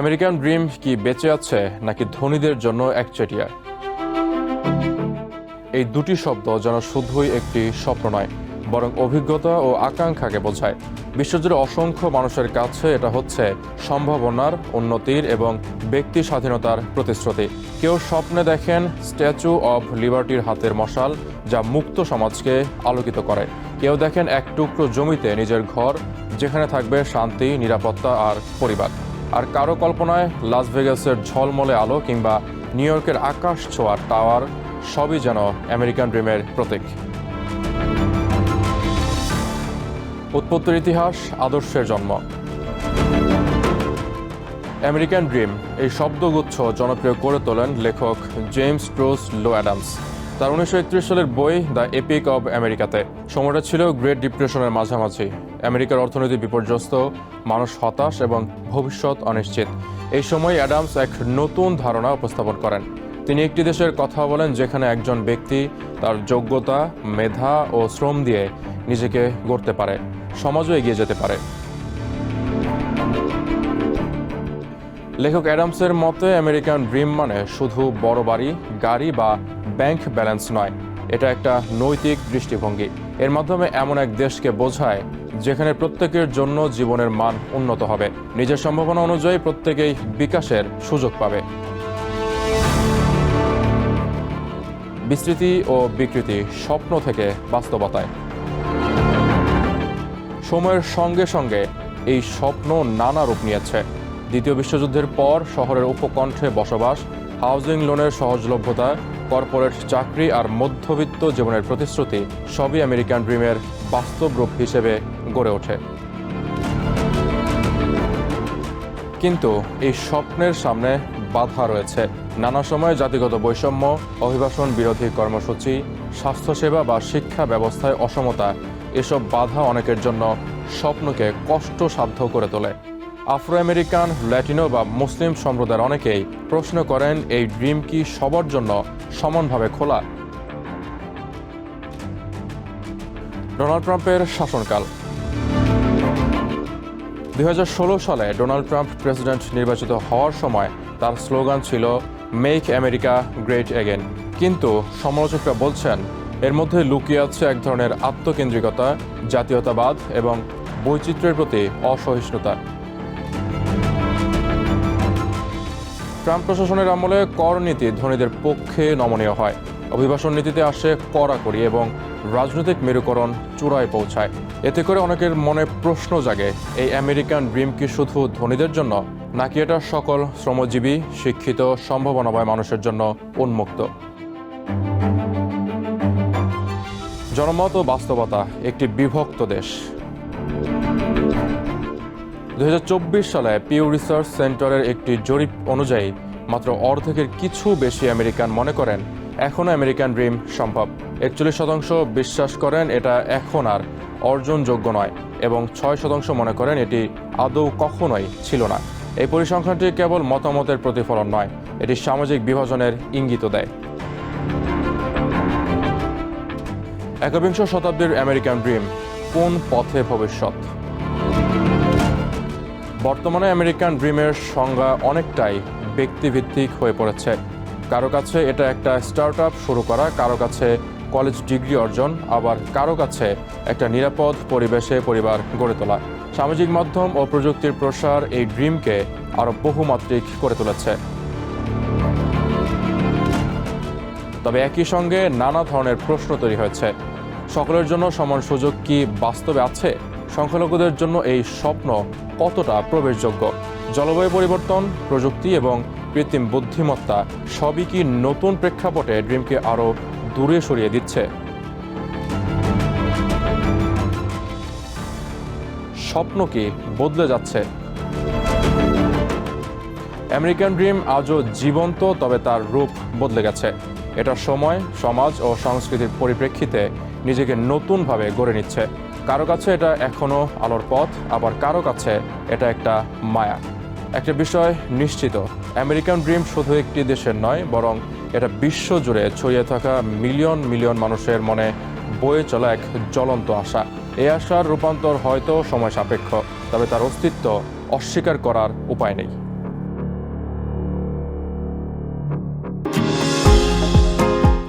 American dream কি বেঁচে আছে নাকি ধনীদের জন্য একচেটিয়া এই দুটি শব্দ যেন শুধুই একটি স্বপ্ন নয়, বরং অভিজ্ঞতা ও আকাঙ্ক্ষাকে বোঝায়। বিশ্বজুড়ে অসংখ্য মানুষের কাছে এটা হচ্ছে সম্ভাবনার উন্নতির এবং ব্যক্তি স্বাধীনতার প্রতিশ্রুতি। কেউ স্বপ্নে দেখেন স্ট্যাচু অব লিবার্টির হাতের মশাল যা মুক্ত সমাজকে আলোকিত করে। কেউ দেখেন এক টুকরো জমিতে নিজের ঘর, যেখানে থাকবে শান্তি, নিরাপত্তা আর পরিবার। আর কারও কল্পনায় লাস ভেগাসের ঝলমলে আলো কিংবা নিউ ইয়র্কের আকাশ ছোঁয়ার টাওয়ার, সবই যেন আমেরিকান ড্রিমের প্রতীক। উৎপত্তির ইতিহাস, আদর্শের জন্ম। আমেরিকান ড্রিম এই শব্দগুচ্ছ জনপ্রিয় করে তোলেন লেখক জেমস ট্রোস লো অ্যাডামস তার উনিশশো একত্রিশ সালের বই দ্য এপিক অব আমেরিকাতে। সময়টা ছিল গ্রেট ডিপ্রেশনের মাঝামাঝি। আমেরিকার অর্থনীতি বিপর্যস্ত, মানুষ হতাশ এবং ভবিষ্যৎ অনিশ্চিত। এই সময় অ্যাডামস এক নতুন ধারণা উপস্থাপন করেন। তিনি একটি দেশের কথা বলেন যেখানে একজন ব্যক্তি তার যোগ্যতা, মেধা ও শ্রম দিয়ে নিজেকে গড়তে পারে, সমাজও এগিয়ে যেতে পারে। লেখক অ্যাডামসের মতে, আমেরিকান ড্রিম মানে শুধু বড় বাড়ি, গাড়ি বা ব্যাংক ব্যালেন্স নয়। এটা একটা নৈতিক দৃষ্টিভঙ্গি। এর মাধ্যমে এমন এক দেশকে বোঝায়, যেখানে প্রত্যেকের জন্য জীবনের মান উন্নত হবে। নিজের সম্ভাবনা অনুযায়ী প্রত্যেকেই বিকাশের সুযোগ পাবে। বিস্তৃতি ও বিকৃতি স্বপ্ন থেকে বাস্তবতায়। সময়ের সঙ্গে সঙ্গে এই স্বপ্ন নানা রূপ নিয়েছে। দ্বিতীয় বিশ্বযুদ্ধের পর শহরের উপকণ্ঠে বসবাস, হাউজিং লোনের সহজলভ্যতা, কর্পোরেট চাকরি আর মধ্যবিত্ত জীবনের প্রতিশ্রুতি সবই আমেরিকান ড্রিমের বাস্তব রূপ হিসেবে গড়ে ওঠে। কিন্তু এই স্বপ্নের সামনে বাধা রয়েছে। নানা সময় জাতিগত বৈষম্য, অভিবাসন বিরোধী কর্মসূচি, স্বাস্থ্যসেবা বা শিক্ষা ব্যবস্থায় অসমতা, এসব বাধা অনেকের জন্য স্বপ্নকে কষ্টসাধ্য করে তোলে। আফ্রো আমেরিকান ল্যাটিনো বা মুসলিম সম্প্রদায়ের অনেকেই প্রশ্ন করেন, এই ড্রিম কি সবার জন্য সমানভাবে খোলা? ডোনাল্ড ট্রাম্পের শাসনকাল। দু হাজার ষোলো সালে ডোনাল্ড ট্রাম্প প্রেসিডেন্ট নির্বাচিত হওয়ার সময় তার স্লোগান ছিল মেক আমেরিকা গ্রেট এগেন কিন্তু সমালোচকরা বলছেন, এর মধ্যে লুকিয়ে আছে এক ধরনের আত্মকেন্দ্রিকতা, জাতীয়তাবাদ এবং বৈচিত্র্যের প্রতি অসহিষ্ণুতা। ট্রাম্প প্রশাসনের আমলে কর নীতি ধনীদের পক্ষে নমনীয় হয়। অভিবাসন নীতিতে আসে কড়াকড়ি এবং রাজনৈতিক মেরুকরণ চূড়ায় পৌঁছায়। এতে করে অনেকের মনে প্রশ্ন জাগে, এই আমেরিকান ড্রিম কি শুধু ধনীদের জন্য, নাকি এটা সকল শ্রমজীবী, শিক্ষিত, সম্ভাবনাময় মানুষের জন্য উন্মুক্ত? জনমত ও বাস্তবতা, একটি বিভক্ত দেশ। দু হাজার চব্বিশ সালে পিউ রিসার্চ সেন্টারের একটি জরিপ অনুযায়ী মাত্র অর্ধেকের কিছু বেশি আমেরিকান মনে করেন এখনও আমেরিকান ড্রিম সম্ভব। একচল্লিশ শতাংশ বিশ্বাস করেন এটা এখন আর অর্জনযোগ্য নয় এবং ছয় শতাংশ মনে করেন এটি আদৌ কখনোই ছিল না। এই পরিসংখ্যানটি কেবল মতামতের প্রতিফলন নয়, এটি সামাজিক বিভাজনের ইঙ্গিত দেয়। একবিংশ শতাব্দীর আমেরিকান ড্রিম কোন পথে ভবিষ্যৎ? বর্তমানে আমেরিকান ড্রিমের সংজ্ঞা অনেকটাই ব্যক্তিভিত্তিক হয়ে পড়েছে। কারও কাছে এটা একটা স্টার্ট শুরু করা, কারও কাছে কলেজ ডিগ্রি অর্জন, আবার কারও কাছে একটা নিরাপদ পরিবেশে পরিবার গড়ে তোলা। সামাজিক মাধ্যম ও প্রযুক্তির প্রসার এই ড্রিমকে আরও বহুমাত্রিক করে তুলেছে। তবে একই সঙ্গে নানা ধরনের প্রশ্ন তৈরি হয়েছে। সকলের জন্য সমান সুযোগ কি বাস্তবে আছে? সংখ্যালঘুদের জন্য এই স্বপ্ন কতটা প্রবেশযোগ্য? জলবায়ু পরিবর্তন, প্রযুক্তি এবং কৃত্রিম বুদ্ধিমত্তা সবই কি নতুন প্রেক্ষাপটে ড্রিমকে আরও দূরে সরিয়ে দিচ্ছে? স্বপ্ন কি বদলে যাচ্ছে? আমেরিকান ড্রিম আজও জীবন্ত, তবে তার রূপ বদলে গেছে। এটা সময় সমাজ ও সংস্কৃতির পরিপ্রেক্ষিতে নিজেকে নতুনভাবে গড়ে নিচ্ছে। কারও কাছে এটা এখনও আলোর পথ, আবার কারও কাছে এটা একটা মায়া। একটা বিষয় নিশ্চিত, আমেরিকান ড্রিম শুধু একটি দেশের নয়, বরং এটা বিশ্ব জুড়ে ছড়িয়ে থাকা মিলিয়ন মিলিয়ন মানুষের মনে বয়ে চলা এক জ্বলন্ত আশা। এই আশার রূপান্তর হয়তো সময় সাপেক্ষ, তবে তার অস্তিত্ব অস্বীকার করার উপায় নেই।